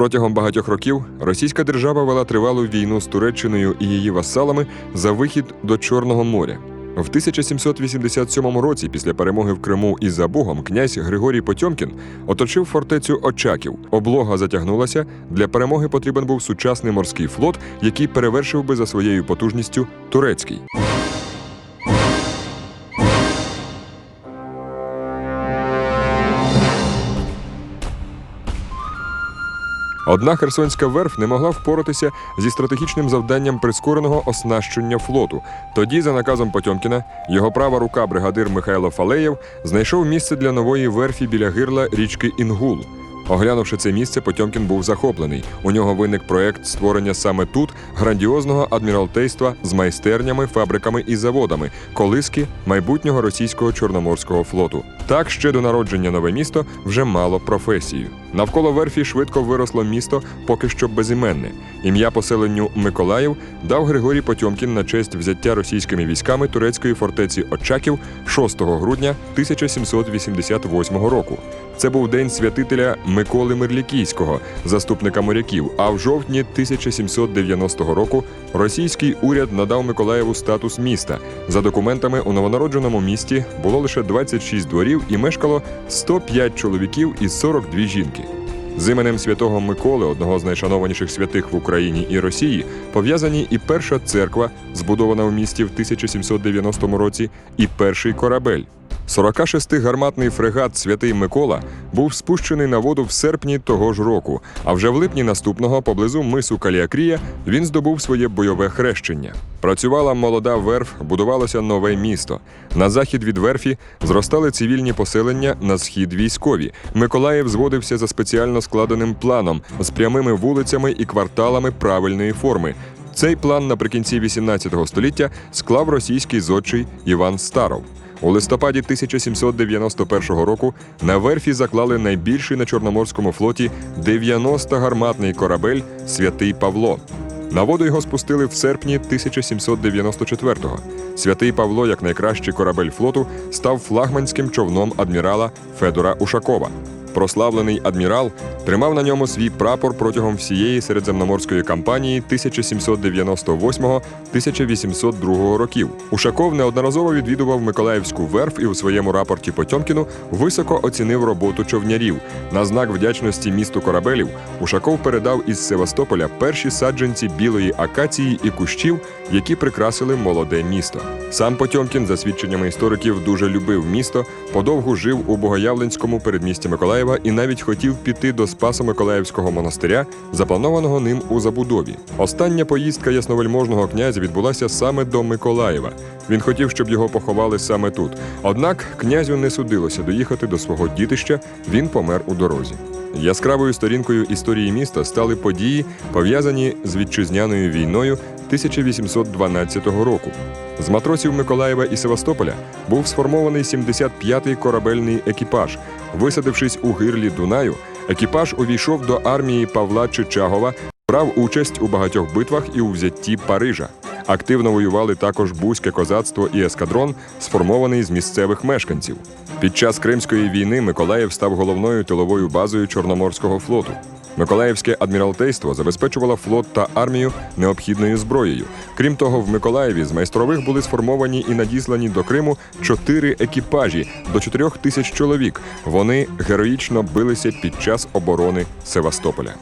Протягом багатьох років російська держава вела тривалу війну з Туреччиною і її васалами за вихід до Чорного моря. В 1787 році, після перемоги в Криму із Забугом, князь Григорій Потьомкін оточив фортецю Очаків. Облога затягнулася. Для перемоги потрібен був сучасний морський флот, який перевершив би за своєю потужністю турецький. Одна херсонська верф не могла впоратися зі стратегічним завданням прискореного оснащення флоту. Тоді, за наказом Потьомкіна, його права рука бригадир Михайло Фалеєв знайшов місце для нової верфі біля гирла річки Інгул. Оглянувши це місце, Потьомкін був захоплений. У нього виник проект створення саме тут грандіозного адміралтейства з майстернями, фабриками і заводами, колиски майбутнього російського чорноморського флоту. Так ще до народження нове місто вже мало професію. Навколо верфі швидко виросло місто, поки що безіменне. Ім'я поселенню Миколаїв дав Григорій Потьомкін на честь взяття російськими військами турецької фортеці Очаків 6 грудня 1788 року. Це був день святителя Миколи Мирлікійського, заступника моряків. А в жовтні 1790 року російський уряд надав Миколаєву статус міста. За документами у новонародженому місті було лише 26 дворів і мешкало 105 чоловіків і 42 жінки. З іменем святого Миколи, одного з найшанованіших святих в Україні і Росії, пов'язані і перша церква, збудована в місті в 1790 році, і перший корабель. 46-гарматний фрегат Святий Микола був спущений на воду в серпні того ж року, а вже в липні наступного поблизу мису Каліакрія він здобув своє бойове хрещення. Працювала молода верф, будувалося нове місто. На захід від верфі зростали цивільні поселення, на схід військові. Миколаїв зводився за спеціально складеним планом з прямими вулицями і кварталами правильної форми. Цей план наприкінці 18 століття склав російський зодчий Іван Старов. У листопаді 1791 року на верфі заклали найбільший на Чорноморському флоті 90-гарматний корабель Святий Павло. На воду його спустили в серпні 1794-го. Святий Павло, як найкращий корабель флоту, став флагманським човном адмірала Федора Ушакова. Прославлений адмірал тримав на ньому свій прапор протягом всієї середземноморської кампанії 1798-1802 років. Ушаков неодноразово відвідував Миколаївську верф і у своєму рапорті Потьомкіну високо оцінив роботу човнярів. На знак вдячності місту корабелів Ушаков передав із Севастополя перші саджанці білої акації і кущів, які прикрасили молоде місто. Сам Потьомкін, за свідченнями істориків, дуже любив місто, подовгу жив у Богоявленському передмісті Миколаєва і навіть хотів піти до Спасо-Миколаївського монастиря, запланованого ним у забудові. Остання поїздка ясновельможного князя відбулася саме до Миколаєва. Він хотів, щоб його поховали саме тут. Однак князю не судилося доїхати до свого дітища, він помер у дорозі. Яскравою сторінкою історії міста стали події, пов'язані з вітчизняною війною 1812 року. З матросів Миколаєва і Севастополя був сформований 75-й корабельний екіпаж. Висадившись у гирлі Дунаю, екіпаж увійшов до армії Павла Чичагова, брав участь у багатьох битвах і у взятті Парижа. Активно воювали також Бузьке козацтво і ескадрон, сформований з місцевих мешканців. Під час Кримської війни Миколаїв став головною тиловою базою Чорноморського флоту. Миколаївське адміралтейство забезпечувало флот та армію необхідною зброєю. Крім того, в Миколаєві з майстрових були сформовані і надіслані до Криму чотири екіпажі до чотирьох тисяч чоловік. Вони героїчно билися під час оборони Севастополя.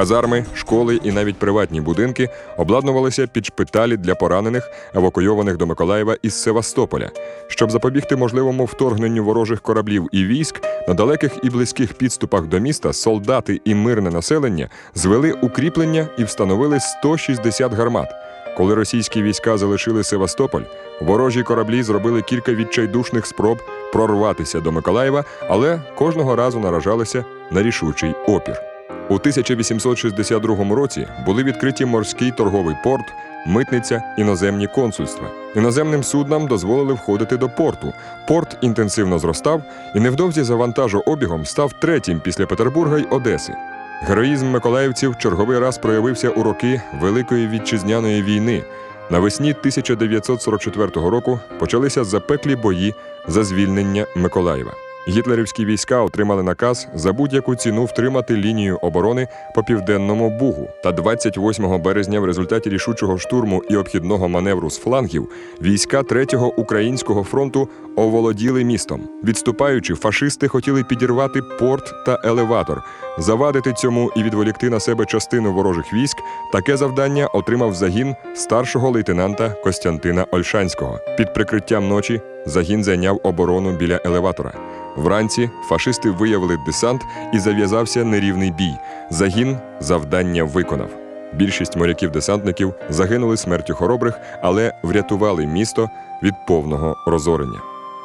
Казарми, школи і навіть приватні будинки обладнувалися під шпиталі для поранених, евакуйованих до Миколаєва із Севастополя. Щоб запобігти можливому вторгненню ворожих кораблів і військ, на далеких і близьких підступах до міста солдати і мирне населення звели укріплення і встановили 160 гармат. Коли російські війська залишили Севастополь, ворожі кораблі зробили кілька відчайдушних спроб прорватися до Миколаєва, але кожного разу наражалися на рішучий опір. У 1862 році були відкриті морський торговий порт, митниця, іноземні консульства. Іноземним суднам дозволили входити до порту. Порт інтенсивно зростав і невдовзі за вантажообігом став третім після Петербурга й Одеси. Героїзм миколаївців черговий раз проявився у роки Великої вітчизняної війни. Навесні 1944 року почалися запеклі бої за звільнення Миколаєва. Гітлерівські війська отримали наказ за будь-яку ціну втримати лінію оборони по південному бугу. Та 28 березня, в результаті рішучого штурму і обхідного маневру з флангів, війська 3-го українського фронту оволоділи містом. Відступаючи, фашисти хотіли підірвати порт та елеватор. Завадити цьому і відволікти на себе частину ворожих військ. Таке завдання отримав загін старшого лейтенанта Костянтина Ольшанського. Під прикриттям ночі загін зайняв оборону біля елеватора. Вранці фашисти виявили десант і зав'язався нерівний бій. Загін завдання виконав. Більшість моряків-десантників загинули смертю хоробрих, але врятували місто від повного розорення.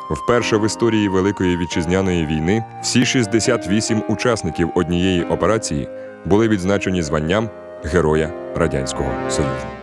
Вперше в історії Великої вітчизняної війни всі 68 учасників однієї операції були відзначені званням Героя Радянського Союзу.